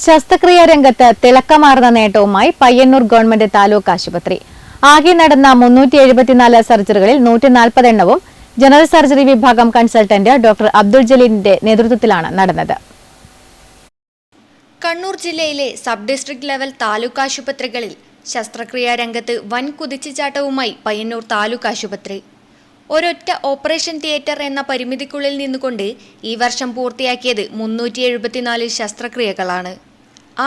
ശസ്ത്രക്രിയ രംഗത്ത് തിളക്കമാർന്ന നേട്ടവുമായി പയ്യന്നൂർ ഗവൺമെന്റ് താലൂക്ക് ആശുപത്രി. ആകെ നടന്ന മുന്നൂറ്റി എഴുപത്തിനാല് സർജറികളിൽ നൂറ്റി നാൽപ്പത് എണ്ണവും ജനറൽ സർജറി വിഭാഗം കൺസൾട്ടന്റ് ഡോക്ടർ അബ്ദുൾ ജലീലിന്റെ നേതൃത്വത്തിലാണ് നടന്നത്. കണ്ണൂർ ജില്ലയിലെ സബ് ഡിസ്ട്രിക്ട് ലെവൽ താലൂക്ക് ആശുപത്രികളിൽ ശസ്ത്രക്രിയാ രംഗത്ത് വൻ കുതിച്ചുചാട്ടവുമായി പയ്യന്നൂർ താലൂക്ക് ആശുപത്രി. ഒരൊറ്റ ഓപ്പറേഷൻ തിയേറ്റർ എന്ന പരിമിതിക്കുള്ളിൽ നിന്നുകൊണ്ട് ഈ വർഷം പൂർത്തിയാക്കിയത് മുന്നൂറ്റി എഴുപത്തിനാല് ശസ്ത്രക്രിയകളാണ്.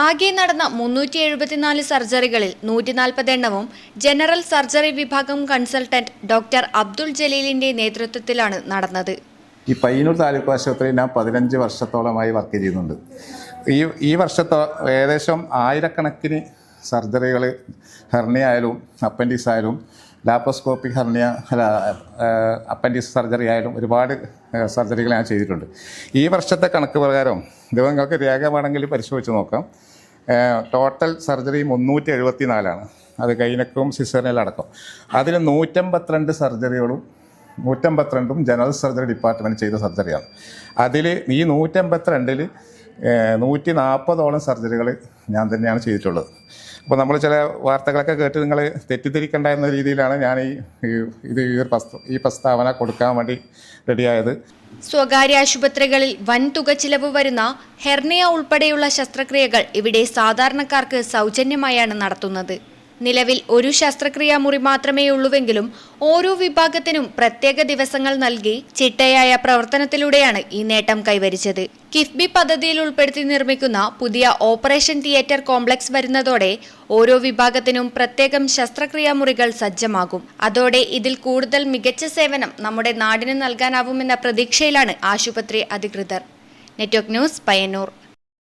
ആകെ നടന്ന മുന്നൂറ്റി എഴുപത്തിനാല് സർജറികളിൽ നൂറ്റി നാൽപ്പത് എണ്ണവും ജനറൽ സർജറി വിഭാഗം കൺസൾട്ടന്റ് ഡോക്ടർ അബ്ദുൾ ജലീലിന്റെ നേതൃത്വത്തിലാണ് നടന്നത്. ഈ പയ്യന്നൂർ താലൂക്ക് ആശുപത്രിയിൽ ഞാൻ പതിനഞ്ച് വർഷത്തോളമായി വർക്ക് ചെയ്യുന്നുണ്ട് ഈ ഈ വർഷത്തോ ഏകദേശം ആയിരക്കണക്കിന് സർജറികൾ ഹെർണിയായാലും അപ്പൻഡിക്സ് ആയാലും ലാപ്പോസ്കോപ്പിക് ഹെർണിയ അല്ല അപ്പൻഡിക്സ് സർജറി ആയാലും ഒരുപാട് സർജറികൾ ഞാൻ ചെയ്തിട്ടുണ്ട്. ഈ വർഷത്തെ കണക്ക് പ്രകാരം ഇത് നിങ്ങൾക്ക് രേഖ പരിശോധിച്ച് നോക്കാം. ടോട്ടൽ സർജറി മുന്നൂറ്റി എഴുപത്തി നാലാണ് അത് കൈനക്കും സിസറിനലടക്കം അതിൽ നൂറ്റമ്പത്തിരണ്ട് സർജറികളും നൂറ്റമ്പത്തിരണ്ടും ജനറൽ സർജറി ഡിപ്പാർട്ട്മെന്റ് ചെയ്ത സർജറിയാണ് അതിൽ ഈ നൂറ്റമ്പത്തിരണ്ടിൽ നൂറ്റി നാൽപ്പതോളം സർജറികൾ ഞാൻ തന്നെയാണ് ചെയ്തിട്ടുള്ളത്. അപ്പോൾ നമ്മൾ ചില വാർത്തകളൊക്കെ കേട്ട് നിങ്ങൾ തെറ്റിദ്ധരിക്കേണ്ട എന്ന രീതിയിലാണ് ഞാൻ ഈ ഇത് ഈ പ്രസ്ത- ഈ പ്രസ്താവന കൊടുക്കാൻ വേണ്ടി റെഡിയായത്. സ്വകാര്യ ആശുപത്രികളിൽ വൻതുക ചിലവ് വരുന്ന ഹെർണിയ ഉൾപ്പെടെയുള്ള ശസ്ത്രക്രിയകൾ ഇവിടെ സാധാരണക്കാർക്ക് സൗജന്യമായാണ് നടത്തുന്നത്. നിലവിൽ ഒരു ശസ്ത്രക്രിയാ മുറി മാത്രമേ ഉള്ളൂവെങ്കിലും ഓരോ വിഭാഗത്തിനും പ്രത്യേക ദിവസങ്ങൾ നൽകി ചിട്ടയായ പ്രവർത്തനത്തിലൂടെയാണ് ഈ നേട്ടം കൈവരിച്ചത്. കിഫ്ബി പദ്ധതിയിൽ ഉൾപ്പെടുത്തി നിർമ്മിക്കുന്ന പുതിയ ഓപ്പറേഷൻ തിയേറ്റർ കോംപ്ലക്സ് വരുന്നതോടെ ഓരോ വിഭാഗത്തിനും പ്രത്യേകം ശസ്ത്രക്രിയാ മുറികൾ സജ്ജമാകും. അതോടെ ഇതിൽ കൂടുതൽ മികച്ച സേവനം നമ്മുടെ നാടിന് നൽകാനാവുമെന്ന പ്രതീക്ഷയിലാണ് ആശുപത്രി അധികൃതർ. Network news Payyanur.